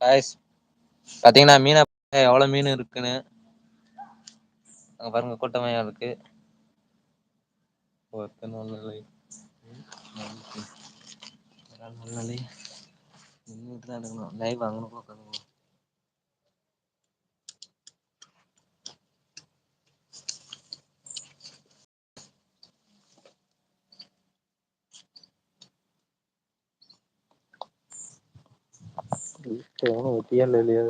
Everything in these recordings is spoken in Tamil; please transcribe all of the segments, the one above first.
காய்ஸ் பாத்தீங்கன்னா மீன எவ்வளவு மீன் இருக்குன்னு அங்க பாருங்க கூட்டமையா இருக்கு. ஒருத்தன் வரலை நின்னுட்டு தான் எடுக்கணும் லைவ் வாங்கணும் உட்காந்து எவனும் ஒட்டியா இல்லையா?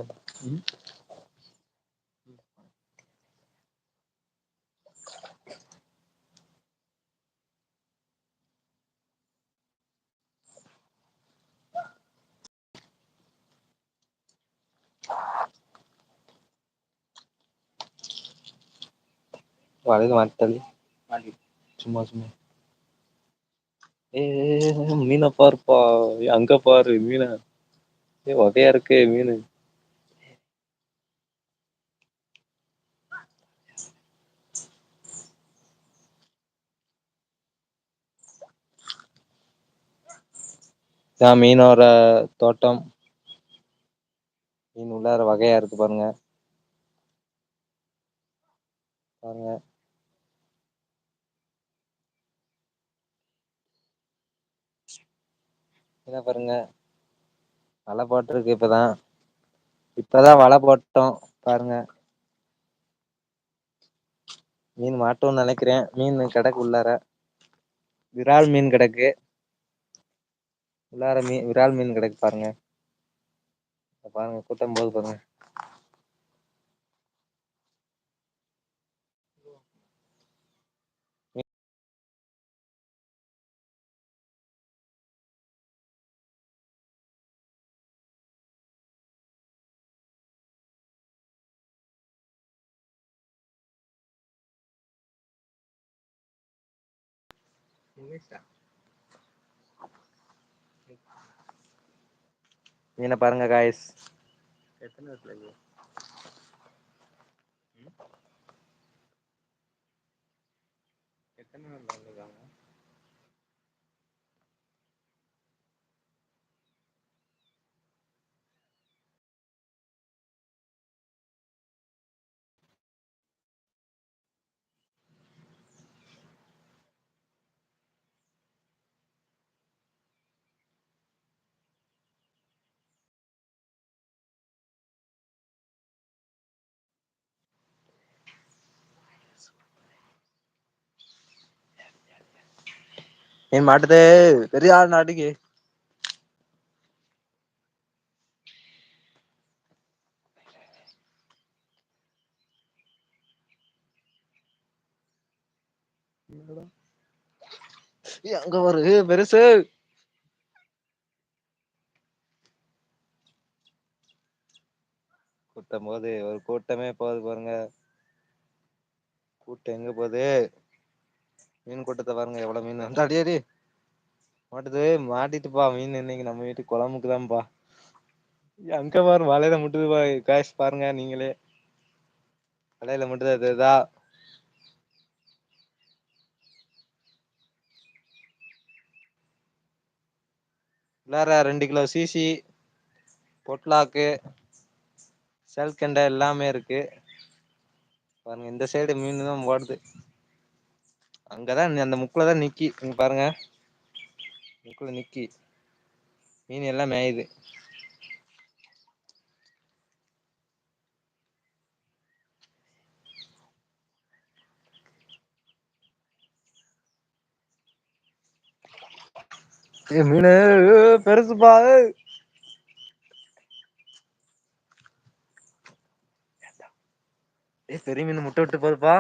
வலையில மாட்டலி சும்மா சும்மா. ஏ மீனை பாருப்பா. அங்க பாரு மீனை. ஏ வகையா இருக்கு மீன். இதான் மீனோட தோட்டம். மீன் உள்ளார வகையா இருக்கு பாருங்க. பாருங்க. என்ன பாருங்க. வலை போட்டிருக்கு இப்பதான். இப்பதான் வலை போட்டோம் பாருங்க. மீன் மாட்டோம்னு நினைக்கிறேன். மீன் கிடக்கு உள்ளார. விரால் மீன் கிடக்கு. உள்ளார மீன் விரால் மீன் கிடக்கு பாருங்க. பாருங்க கூட்டம் போது பாருங்க. மீனை பாருங்க காய்ஸ் எத்தனை இடத்துல இருக்கு எத்தனை நாள் வந்திருக்காங்க என் மாட்டுது பெரிய ஆள் நாட்டுக்கு அங்க ஒரு பெருசு. கூட்டம் போது ஒரு கூட்டமே போகுது பாருங்க. கூட்டம் எங்க போகுது? மீன் கூட்டத்தை பாருங்க எவ்வளவு மீன் வந்து. அடி மாட்டுது மாட்டிட்டுப்பா மீன் இன்னைக்கு நம்ம வீட்டு குழம்புக்கு தான்ப்பா அங்க பாரு வலையில முட்டுது பா பாருங்க நீங்களே. வலையில முட்டுது அது இதா. உள்ளார ரெண்டு கிலோ சிசி பொட்லாக்கு செல்கண்டை எல்லாமே இருக்கு. பாருங்க இந்த சைடு மீன் தான் ஓடுது. அங்கதான் அந்த முக்குல தான் நிக்கி. இங்க பாருங்க. முக்குல நிக்கி. மீன் எல்லாம் மேயுது மீன் பெருசுப்பா ஏய். பெரிய மீன் முட்டை விட்டு போதுப்பா.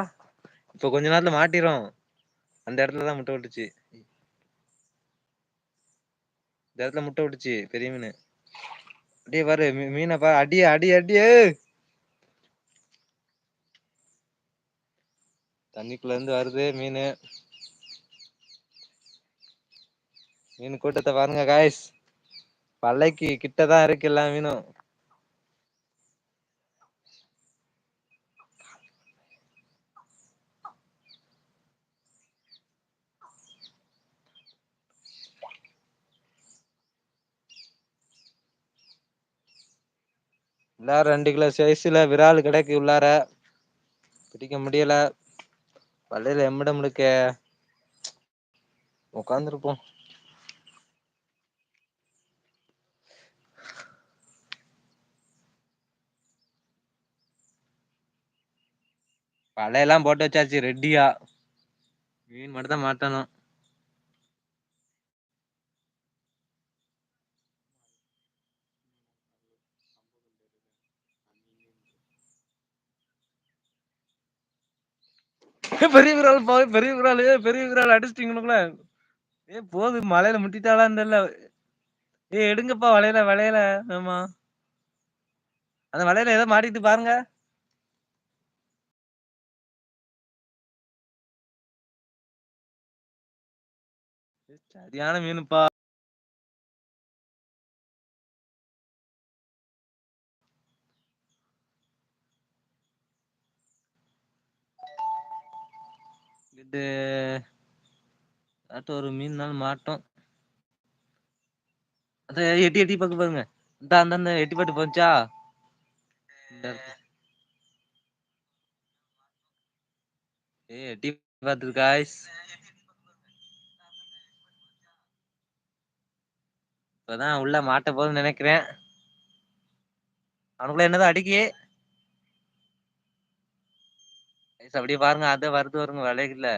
இப்ப கொஞ்ச நேரத்துல மாட்டிரும். அந்த இடத்துல தான் முட்டை விட்டுச்சு. இந்த இடத்துல முட்டை விட்டுச்சு பெரிய மீன். அப்படியே பாரு மீ- மீனை பாரு. அடி அடி அடி தண்ணிக்குள்ள இருந்து வருது மீன். மீன் கூட்டத்தை பாருங்க காய்ஸ் பல்லைக்கு கிட்டதான் இருக்கு எல்லா மீனும். உள்ளார ரெண்டு கிலோ சைஸ்ல விரால் கிடைக்கு உள்ளார. பிடிக்க முடியல. வலையில எம்புட முடுக்க உக்காந்துருப்போ வலையெல்லா போட்டு வச்சாச்சு ரெட்டியா மீன் மட்டும்தான் மாட்டணும். பெரிய விரால் போய் பெரிய விரால் பெரிய விரால் அடிச்சிட்டிங்கனுங்கள ஏ போது மலையில முட்டிட்டாலான்னு தெரியல. ஏ எடுங்கப்பா வளையல வளையல ஆமா. அந்த வலையில ஏதோ மாட்டிட்டு பாருங்க. சரியான மீனுப்பா. இது அதாட்டு ஒரு மீன் மாட்டோம். மாட்டு எட்டி எட்டி பாக்கு பாருங்க. இந்த அந்த எட்டி பாட்டு போச்சா ஏய் ஏ எட்டி பார்த்துரு காய்ஸ் இப்பதா உள்ள மாட்ட போதுன்னு நினைக்கிறேன். அவனுக்குள்ள என்னதான் அடிக்கி? கைஸ் அப்டியே பாருங்க அதோ வருது வருங்க வலைகள்ல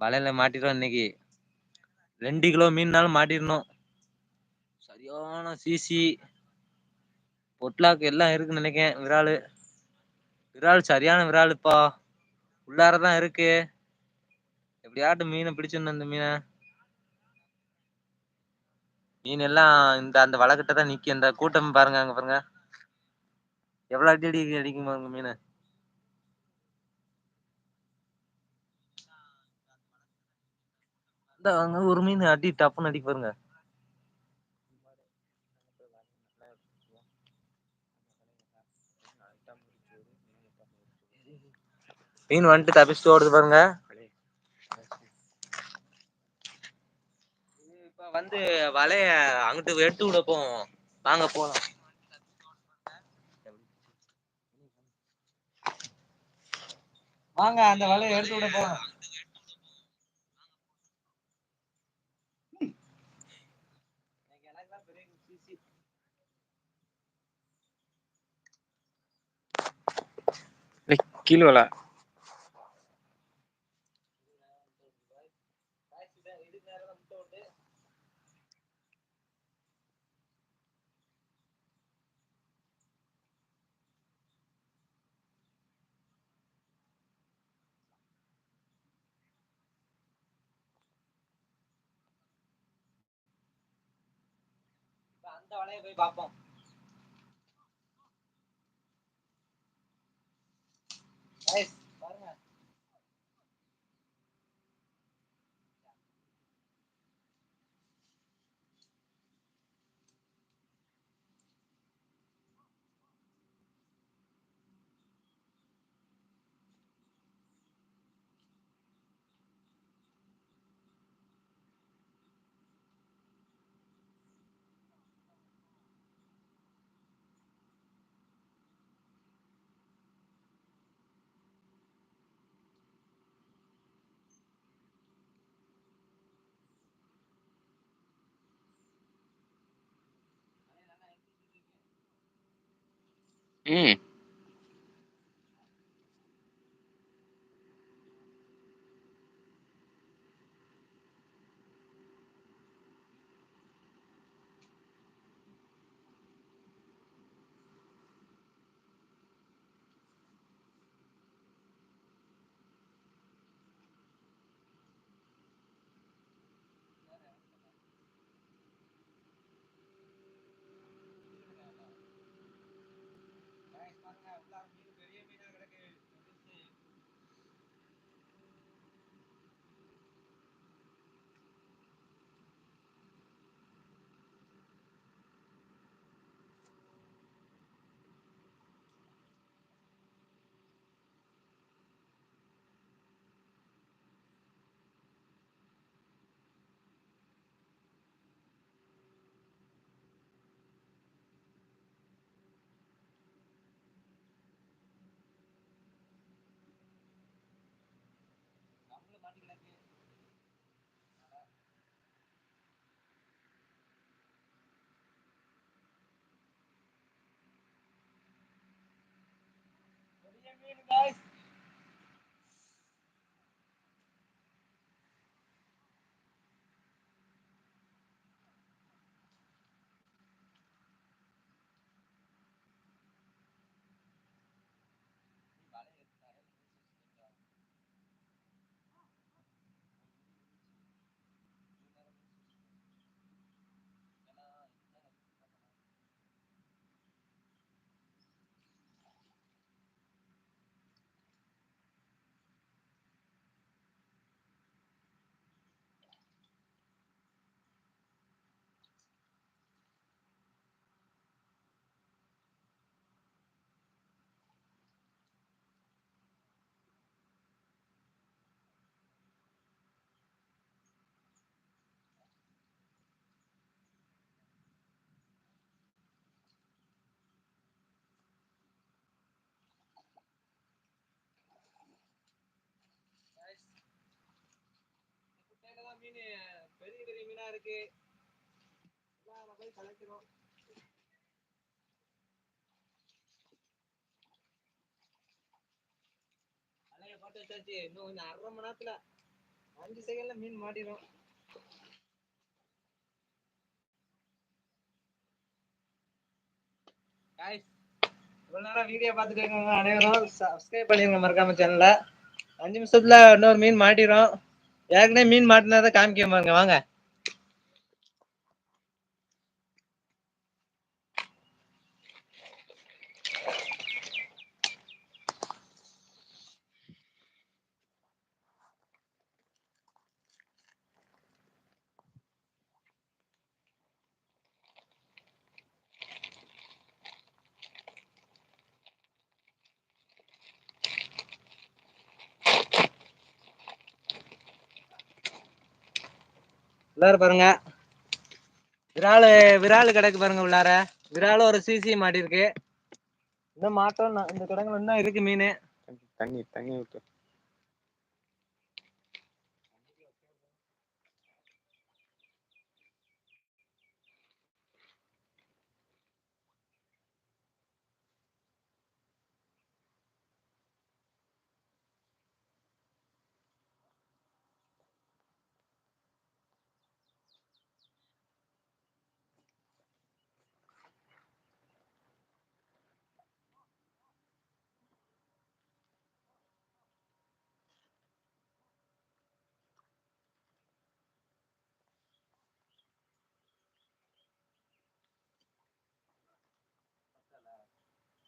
வலையில மாட்டிருவோ இன்னைக்கு. ரெண்டு கிலோ மீன்னாலும் மாட்டிடணும். சரியான சீசி. பொட்லாக்கு எல்லாம் இருக்குன்னு நினைக்கேன் விராலு. விரால் சரியான விராலுப்பா. தான் இருக்கு. எப்படியாட்டும் மீனை பிடிச்சிட்னு இந்த மீன? மீன் எல்லாம் இந்த அந்த வலைக்கிட்ட தான் நிற்கும் இந்த கூட்டம் பாருங்க அங்க பாருங்க. எவ்வளோ அடி அடி அடிக்கும் பாருங்க மீன. அங்க ஒரு மீன் அடி டப்புன்னு அடிக்க பாருங்க. மீன் வந்துட்டு தப்பிச்சு ஓடுது பாருங்க. வந்து வலைய அங்குட்டு எடுத்து விட போவோம் வாங்க போலாம். வாங்க அந்த வலைய எடுத்து விட போலாம். difícil. Kilo la போய் பாப்போ Mm. மீன் பெரிய பெரிய மீனா இருக்கு. எல்லாம் நம்ம போய் கலக்கிறோம். அலைய போட்டு வச்சாச்சு. இன்னும் கொஞ்சம் அரை மணி நேரத்துல அஞ்சு செகண்ட்ல மீன் மாட்டிடும் guys இவ்வளவு நேரம் வீடியோ பார்த்துட்டு இருக்கவங்க அனைவரும் சப்ஸ்கிரைப் பண்ணிருங்க மறக்காம சேனல்ல அஞ்சு நிமிஷத்துல இன்னொரு மீன் மாட்டிடும் ஏற்கனவே மீன் மாட்டினதை காமிக்க பாருங்க வாங்க. உள்ளார பாருங்க. விரால் விரால் கிடக்கு பாருங்க உள்ளார. விரால் ஒரு சிசி மாட்டிருக்கு. இன்னும் மாட்டோம் இந்த கிடங்குல இன்னும் இருக்கு மீன். தண்ணி தண்ணி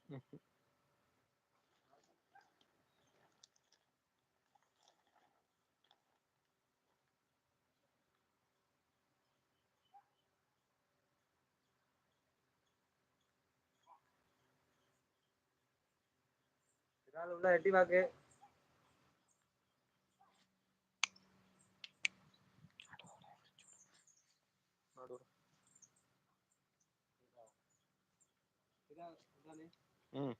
ஊத்து விரால்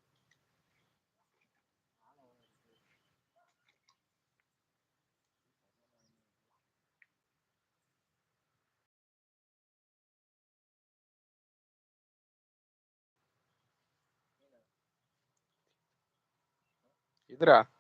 உள்ள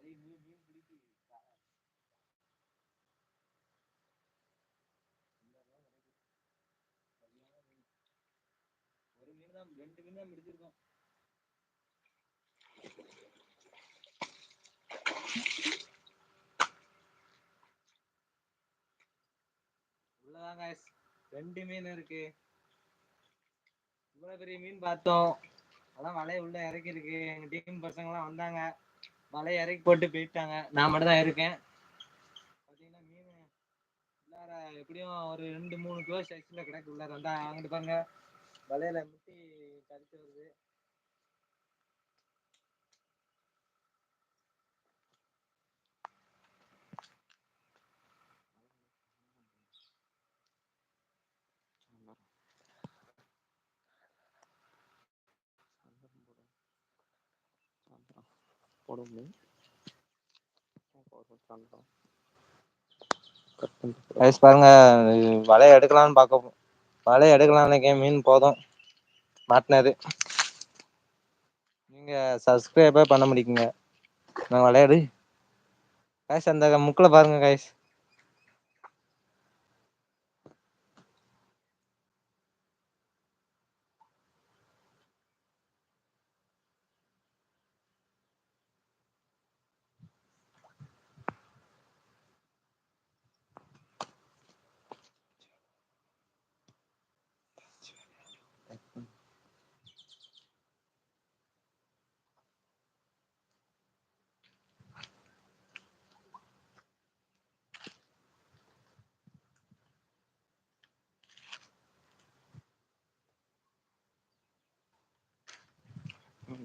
எட்டி மீன் மீன் இதுரா ஒரு மீன் தான் ரெண்டு மீன் தான் பிடிச்சிருக்கோம் உள்ளதான் ரெண்டு மீன் இருக்கு. இவ்வளவு பெரிய மீன் பார்த்தோம். அதான் வலைய உள்ள இறக்கி இருக்கு எங்க டீம் பசங்க எல்லாம் வந்தாங்க. வலை இறக்கி போட்டு போயிட்டாங்க. நான் மட்டும் தான் இருக்கேன். பார்த்தீங்கன்னா மீன் உள்ளார எப்படியும் ஒரு ரெண்டு மூணு கிலோ சைஸ்ல கிடக்கு உள்ளார. வந்தா அங்கிட்டு பாருங்க. வலையில முட்டி கடிச்சு வருது. போட கைஸ் பாருங்க வலை எடுக்கலாம்னு பார்க்க வலை எடுக்கலாம்னு நெனைக்கேன் மீன் போதும். மாட்டினது. நீங்க சப்ஸ்கிரைபே பண்ண முடியுங்க நான் விளையாடு கைஸ் அந்த முக்கில் பாருங்க கைஸ்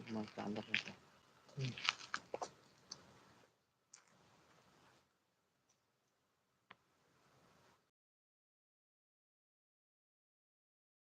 Semacam.